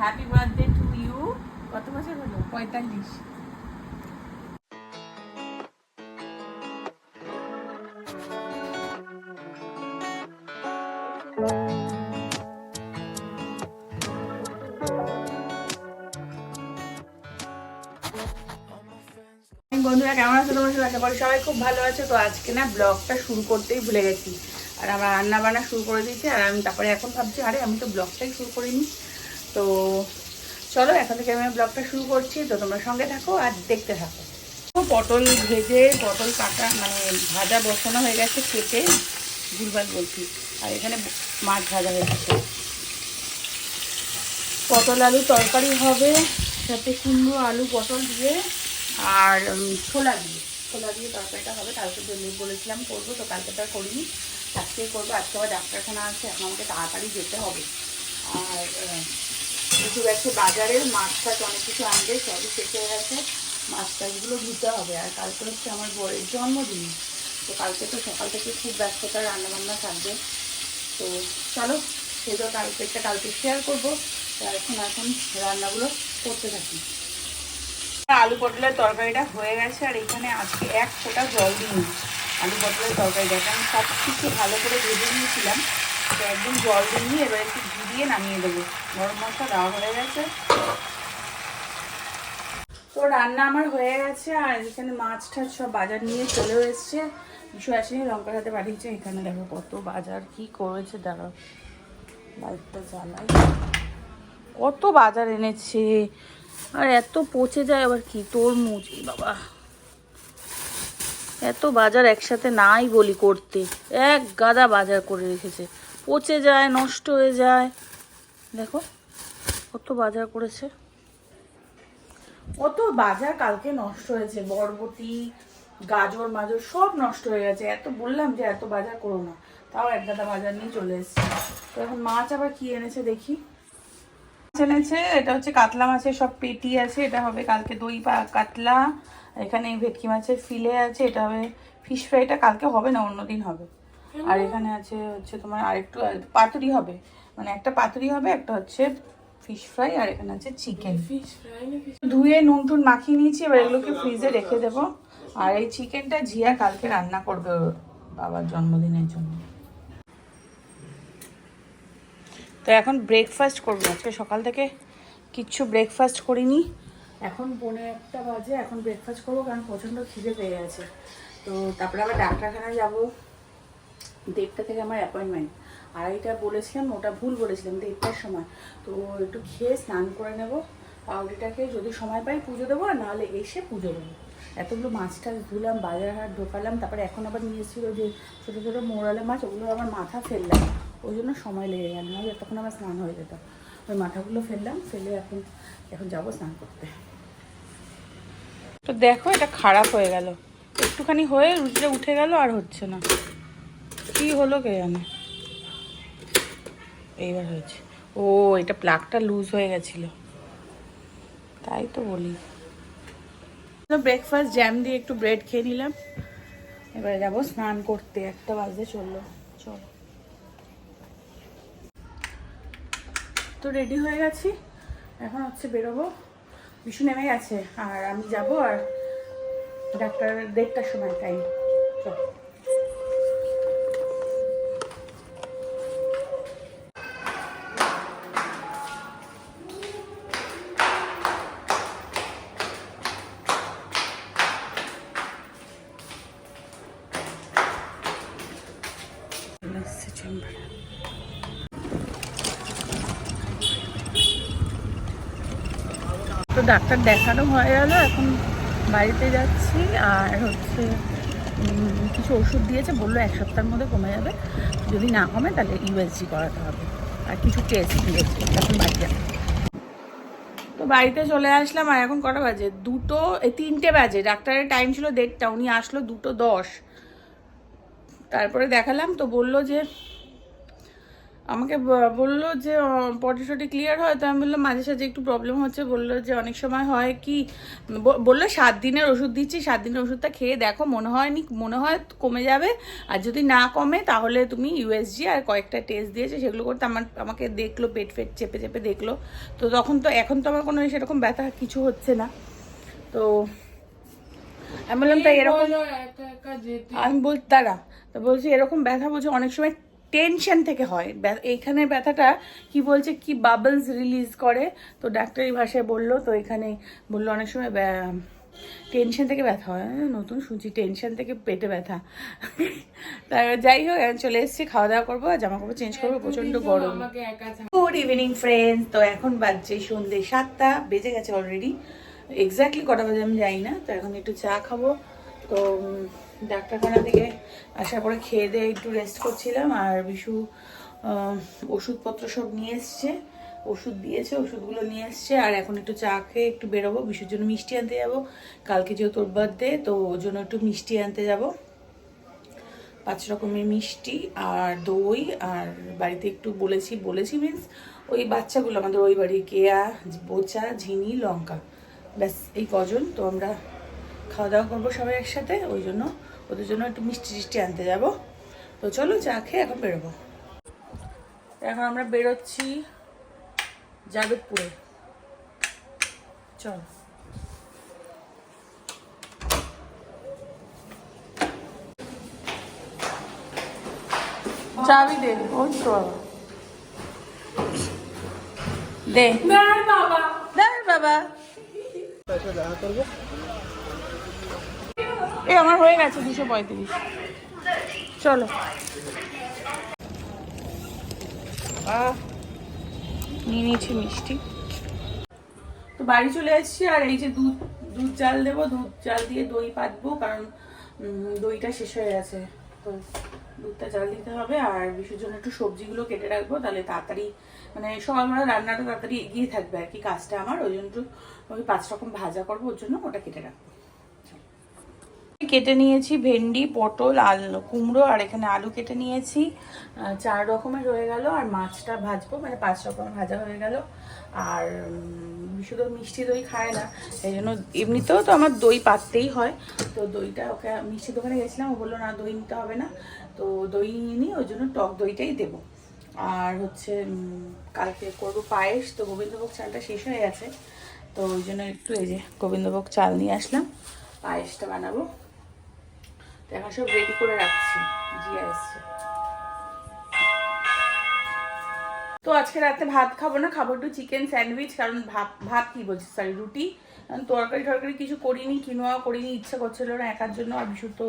Happy birthday to you কত বছর হলো? পঁয়তাল্লিশ। বন্ধুরা, কেমন আছো তোমার? সবাই আশা করি সবাই খুব ভালো আছে। তো আজকে না ব্লগটা শুরু করতেই ভুলে গেছি। আর আমরা রান্না বান্না শুরু করে দিয়েছি, আর আমি তারপরে এখন ভাবছি, আরে আমি তো ব্লগটাই শুরু করিনি। তো চলো, এখন থেকে আমি ব্লগটা শুরু করছি। তো তোমরা সঙ্গে থাকো আর দেখতে থাকো। পটল ভেজে, পটল কাটা মানে ভাজা বসানো হয়ে গেছে, কেটে ভুলভাল বলছি। আর এখানে মাছ ভাজা হয়ে গেছে। পটল আলু তরকারি হবে, সাথে কুমড়ো, আলু, পটল দিয়ে, আর ছোলা দিয়ে। ছোলা দিয়ে তরকারিটা হবে, কালকে বলে- বলেছিলাম করব, তো কালকে তো করিনি। আজকে করব, আজকে আবার ডাক্তারখানা আছে, এখন আমাকে তাড়াতাড়ি যেতে হবে। আর কিছু গেছে বাজারের মাছ টাছ অনেক কিছু আনবে, সবই শেষ হয়ে গেছে। মাছ টাছগুলো ধুতে হবে। আর কালকে হচ্ছে আমার বরের জন্মদিন। তো কালকে তো সকাল থেকে খুব ব্যস্ততা রান্নাবান্না থাকবে। তো চলো সেটা কালকে একটা কালকে শেয়ার করব। তো এখন এখন রান্নাগুলো করতে থাকি। আলু পটলের তরকারিটা হয়ে গেছে, আর এখানে আজকে এক ফোঁটা জল দিইনি। আলু পটলের তরকারিটা, কারণ সব কিছু ভালো করে ভেজে নিয়েছিলাম। একদম জল দিইনি এবার একটু ঘি দিয়ে নামিয়ে দেবো। গরম মশলা দেওয়া হয়ে গেছে। তো রান্না আমার হয়ে গেছে, আর এখানে মাছ টাছ সব বাজার নিয়ে চলেও এসছে। কিছু আসেনি, লঙ্কার হাতে পাঠিয়েছে, এখানে দেখো কত বাজার, কি করেছে, দাঁড়াও। লাইটটা জ্বালাই। কত বাজার এনেছে, আর এত পচে যায়, আবার কি তরমুজ বাবা। এত বাজার একসাথে নাই বলি করতে, এক গাদা বাজার করে রেখেছে। পচে যায়, নষ্ট হয়ে যায়। দেখো, কত বাজার করেছে। কত বাজার কালকে নষ্ট হয়েছে। বরবটি, গাজর, মাজর সব নষ্ট হয়ে গেছে। এত বললাম যে এত বাজার করো না। তাও এক গাদা বাজার নিয়ে চলে এসছে। তো এখন মাছ আবার কি এনেছে দেখি। এনেছে, এটা হচ্ছে কাতলা মাছের সব পেটি আছে। এটা হবে কালকে দই পা কাতলা। এখানে ভেটকি মাছের ফিলে আছে। এটা হবে ফিশ ফ্রাইটা কালকে হবে না, অন্যদিন হবে। আর এখানে আছে হচ্ছে তোমার আরেকটু পাতুরি হবে। মানে একটা পাতুরি হবে একটা হচ্ছে ফিশ ফ্রাই আর এখানে আছে চিকেন ধুয়ে নুন টুন মাখিয়ে নিয়েছি এবার এগুলোকে ফ্রিজে রেখে দেবো। আর এই চিকেনটা ঝিয়া কালকে রান্না করবে বাবার জন্মদিনের জন্য। তো এখন ব্রেকফাস্ট করব। আজকে সকাল থেকে কিচ্ছু ব্রেকফাস্ট করিনি। এখন পৌনে একটা বাজে এখন ব্রেকফাস্ট করব কারণ প্রচণ্ড খিদে পেয়ে গেছে। তো তারপরে আবার ডাক্তারখানায় যাব। দেড়টা থেকে আমার অ্যাপয়েন্টমেন্ট আড়াইটা বলেছিলাম, ওটা ভুল বলেছিলাম, দেড়টার সময়। তো একটু খেয়ে স্নান করে নেব পাউরিটাকে যদি সময় পাই পুজো দেবো, আর নাহলে এসে পুজো দেবো। এতগুলো মাছ টাছ ধুলাম, বাজার হাট ঢোকালাম, তারপরে এখন আবার নিয়ে এসেছিল যে ছোটো ছোটো মোরালে মাছ, ওগুলো আমার মাথা ফেললাম। ওই জন্য সময় লেগে গেল, নাহলে তখন আমার স্নান হয়ে যেত। ওই মাথাগুলো ফেললাম, ফেলে এখন এখন যাব স্নান করতে। তো দেখো, এটা খারাপ হয়ে গেল। একটুখানি হয়ে রুটিটা উঠে গেল, আর হচ্ছে না। কি হলো কে জানে? এইবার হয়েছে। ও, এটা প্লাগটা লুজ হয়ে গেছিল। তাই তো বলি। ব্রেকফাস্ট জ্যাম দিয়ে একটু ব্রেড খেয়ে নিলাম। এবারে যাব স্নান করতে। একটা বাজে চলল। চল। তো রেডি হয়ে গেছি। এখন হচ্ছে বেরোবো। বিশু নেমে গেছে। আর আমি যাব আর ডাক্তার দেড়টার সময় টাইম চল। তো ডাক্তার দেখানো হয়ে গেল, এখন বাড়িতে যাচ্ছি আর হচ্ছে কিছু ওষুধ দিয়েছে, বলল এক সপ্তাহের মধ্যে কমে যাবে। যদি না কমে তাহলে ইউএসজি করাতে হবে। আর কিছু টেস্ট দিয়েছে, এখন বাড়ি যাবে তো বাড়িতে চলে আসলাম আর এখন কটা বাজে? দুটো তিনটে বাজে। ডাক্তারের টাইম ছিল দেড়টা, উনি আসলো দুটো দশ। তারপরে দেখালাম, তো বলল যে আমাকে বলল যে পটিশটি ক্লিয়ার হয়? তো আমি বললাম মাঝে সাঝে একটু প্রবলেম হচ্ছে। বলল যে অনেক সময় হয় কি? বলল সাত দিনের ওষুধ দিচ্ছি সাত দিনের ওষুধটা খেয়ে দেখো মনে হয় নি মনে হয় কমে যাবে। আর যদি না কমে তাহলে তুমি ইউএসজি আর কয়েকটা টেস্ট দিয়েছে সেগুলো করতে আমার আমাকে দেখল পেট ফেট চেপে চেপে দেখল। তো তখন তো এখন তো আমার কোনো সেরকম ব্যথা কিছু হচ্ছে না। তো আমি বললাম তাই এরকম আমি বল দাঁড়া। তো বলছি এরকম ব্যথা বলছে অনেক সময় টেনশন থেকে হয়। এইখানে ব্যথাটা কি বলছে কি বাবলস রিলিজ করে তো ডাক্তারি ভাষায় বলল তো এখানে বলল অনেক সময় টেনশন থেকে ব্যথা হয়। নতুন শুনছি টেনশন থেকে পেটে ব্যথা। তার যাই হোক চলে এসেছি খাওয়া দাওয়া করব আর জামা কাপড় চেঞ্জ করব প্রচণ্ড গরম। গুড ইভিনিং ফ্রেন্ডস তো এখন বাজছে সন্ধ্যে সাতটা বেজে গেছে অলরেডি এক্স্যাক্টলি কটা বাজে আমি জানি না তো এখন একটু চা খাব। তো ডাক্তারখানা থেকে আসার পরে খেয়ে দিয়ে একটু রেস্ট করছিলাম আর বিশু ওষুধপত্র সব নিয়ে এসছে। ওষুধ দিয়েছে, ওষুধগুলো নিয়ে এসছে আর এখন একটু চা খেয়ে একটু বেরোবো। বিশুর জন্য মিষ্টি আনতে যাব। কালকে যেহেতু ওর বার্থডে তো ওর জন্য একটু মিষ্টি আনতে যাব। পাঁচ রকমের মিষ্টি আর দই আর বাড়িতে একটু বলেছি বলেছি মিন্স ওই বাচ্চাগুলো, আমাদের ওই বাড়ির কেয়া, বোচা ঝিনি লঙ্কা। ব্যাস, এই কজন। তো আমরা খাওয়া দাওয়া করব সবাই একসাথে ওই জন্য ওদের জন্য একটু মিষ্টি টিষ্টি আনতে যাব। তো চলো চা খেয়ে এখন বেরোবো। এখন আমরা বেরোচ্ছি যাদবপুরে। চল। চাবি দে। ওই তো বাবা। দে। বাবা। দাঁড় বাবা। এ আমার হয়ে গেছে দুশো পঁয়ত্রিশ। চলো। নিয়ে নিয়েছি মিষ্টি। তো বাড়ি চলে এসেছি আর এই যে দুধ দুধ জাল দেবো, দুধ জাল দিয়ে দই পাতবো কারণ দইটা শেষ হয়ে গেছে। তো দুধটা জাল দিতে হবে আর বিশুর জন্য একটু সবজিগুলো কেটে রাখব, তাহলে তাড়াতাড়ি মানে সকালবেলা রান্নাটা তাড়াতাড়ি এগিয়ে থাকবে আর কি কাজটা আমার। ওই জন্য ওই পাঁচ রকম ভাজা করব, ওর জন্য ওটা কেটে রাখব। কেটে নিয়েছি, ভেন্ডি, পটল, আল, কুমড়ো, আর এখানে আলু কেটে নিয়েছি। চার রকমের হয়ে গেল, আর মাছটা ভাজবো মানে পাঁচ রকমের ভাজা হয়ে গেল। আর শুধু মিষ্টি দই খায় না এই জন্য এমনিতেও তো আমার দই পাততেই হয়। তো দইটা ওকে মিষ্টি দোকানে গেছিলাম, ও বলল, না, দই নিতে হবে না। তো দই নিয়ে নিই, ওই জন্য টক দইটাই দেবো। আর হচ্ছে কালকে করব পায়েস, তো গোবিন্দভোগ চালটা শেষ হয়ে গেছে। তো ওই জন্য একটু এই যে গোবিন্দভোগ চাল নিয়ে আসলাম, পায়েসটা বানাবো। এখন সব রেডি করে রাখছি জিয়া এসছে তো আজকে রাতে ভাত খাব না, খাব একটু চিকেন স্যান্ডউইচ কারণ ভাত ভাত কি বলছি সরি রুটি। কারণ তরকারি টরকারি কিছু করিনি কিনোয়া করিনি, ইচ্ছা করছিল না একার জন্য, আর বিশু তো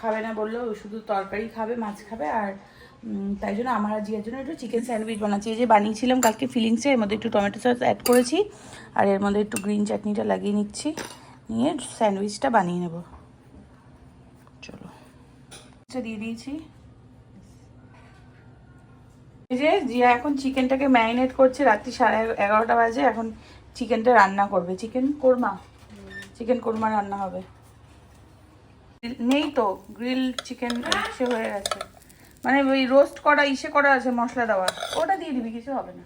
খাবে না বলল শুধু তরকারি খাবে, মাছ খাবে, আর তাই জন্য আমার আর জিয়ার জন্য একটু চিকেন স্যান্ডউইচ বানাচ্ছি। এই যে বানিয়েছিলাম, কালকে ফিলিংসে এর মধ্যে একটু টমেটো সস অ্যাড করেছি, আর এর মধ্যে একটু গ্রিন চাটনিটা লাগিয়ে নিচ্ছি, নিয়ে স্যান্ডউইচটা বানিয়ে নেব। দিয়ে দিয়েছি। জিয়া এখন চিকেনটাকে ম্যারিনেট করছে, রাত্রি সাড়ে এগারোটা বাজে, এখন চিকেনটা রান্না করবে। চিকেন কোরমা? চিকেন কোরমা রান্না হবে। নেই তো, গ্রিল চিকেন সে হয়ে গেছে। মানে ওই রোস্ট করা, ইসে করা আছে মশলা দেওয়া। ওটা দিয়ে দিবি, কিছু হবে না।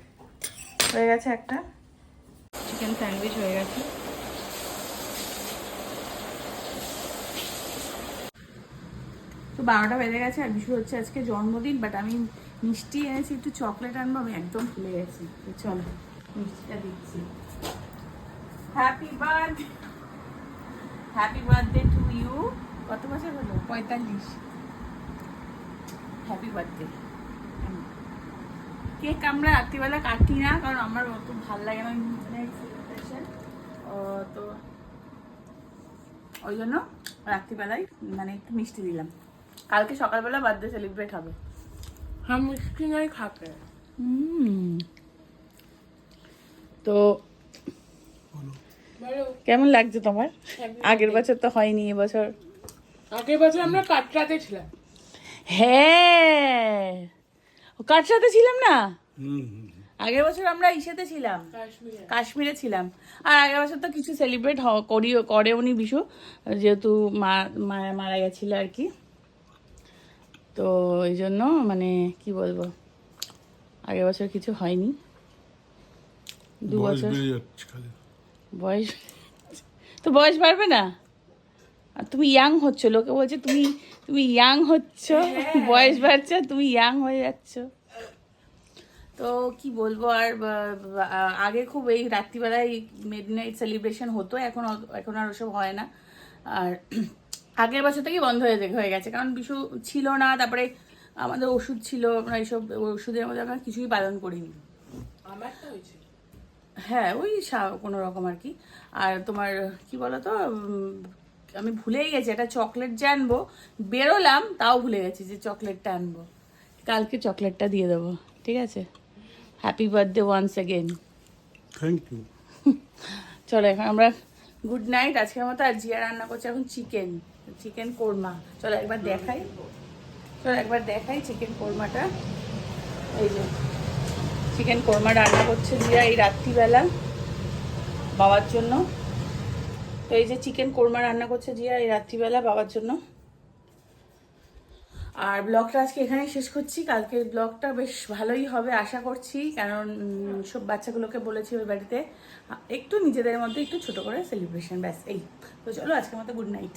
হয়ে গেছে একটা। চিকেন স্যান্ডউইচ হয়ে গেছে। বারোটা বেজে গেছে আর বিশু হচ্ছে আজকে জন্মদিন বাট আমি মিষ্টি এনেছি একটু চকলেট আনব আমি একদম ভুলে গেছি। চলো মিষ্টিটা দিচ্ছি। Happy birth happy birthday to you কত বছর হলো? পঁয়তাল্লিশ। হ্যাপি বার্থডে কেক আমরা রাত্রিবেলা কাটি না কারণ আমার অত ভালো লাগে না মানে তো ওই জন্য রাত্রিবেলায় মানে একটু মিষ্টি দিলাম। কালকে সকালবেলা বার্থডে সেলিব্রেট হবে। হ্যাঁ মিষ্টি নাই খাবে। তো কেমন লাগছে তোমার? হ্যাঁ, আগের বছর তো হয়নি এবছর। আগের বছর আমরা কাটরাতে ছিলাম। হ্যাঁ। কাটরাতে ছিলাম না? আগের বছর আমরা ইসেতে ছিলাম। কাশ্মীরে। ছিলাম। আর আগের বছর তো কিছু সেলিব্রেট করিও করে উনি বিশু। যেহেতু মা মারা গেছিল আর কি। তো ওই জন্য মানে কি বলব? আগের বছর কিছু হয়নি। দু বছর বয়স তো বয়স বাড়বে না? আর তুমি ইয়াং হচ্ছ লোকে বলছে তুমি তুমি ইয়াং হচ্ছ বয়স বাড়ছে তুমি ইয়াং হয়ে যাচ্ছ। তো কি বলব আর আগে খুব এই রাত্রিবেলায় মিড নাইট সেলিব্রেশন হতো এখন এখন আর ওসব হয় না। আর আগের বছর থেকেই বন্ধ হয়ে হয়ে গেছে। কারণ বিশু ছিল না তারপরে আমাদের ওষুধ ছিল আমরা এইসব ওষুধের মধ্যে আমরা কিছুই পালন করিনি। আমার তো হয়েছে। হ্যাঁ ওই সা- কোনো রকম আর কি। আর তোমার কি বলতো আমি ভুলেই গেছি একটা চকলেট যে আনব বেরোলাম তাও ভুলে গেছি যে চকলেটটা আনব। কালকে চকলেটটা দিয়ে দেবো ঠিক আছে? Happy birthday once again thank you চলো এখন আমরা গুড নাইট আজকের মতো আর জিয়া রান্না করছে এখন চিকেন চিকেন কোরমা চলো একবার দেখাই। চলো একবার দেখাই চিকেন কোরমাটা এই যে চিকেন কোরমা রান্না করছে জিয়া এই রাত্রিবেলা বাবার জন্য। তো এই যে চিকেন কোরমা রান্না করছে জিয়া এই রাত্রিবেলা বাবার জন্য। আর ব্লগটা আজকে এখানেই শেষ করছি। কালকের ব্লগটা বেশ ভালোই হবে আশা করছি। কারণ সব বাচ্চাগুলোকে বলেছি ওই বাড়িতে। একটু নিজেদের মধ্যে একটু ছোট করে সেলিব্রেশন ব্যাস, এই। তো চলো আজকের মতো গুড নাইট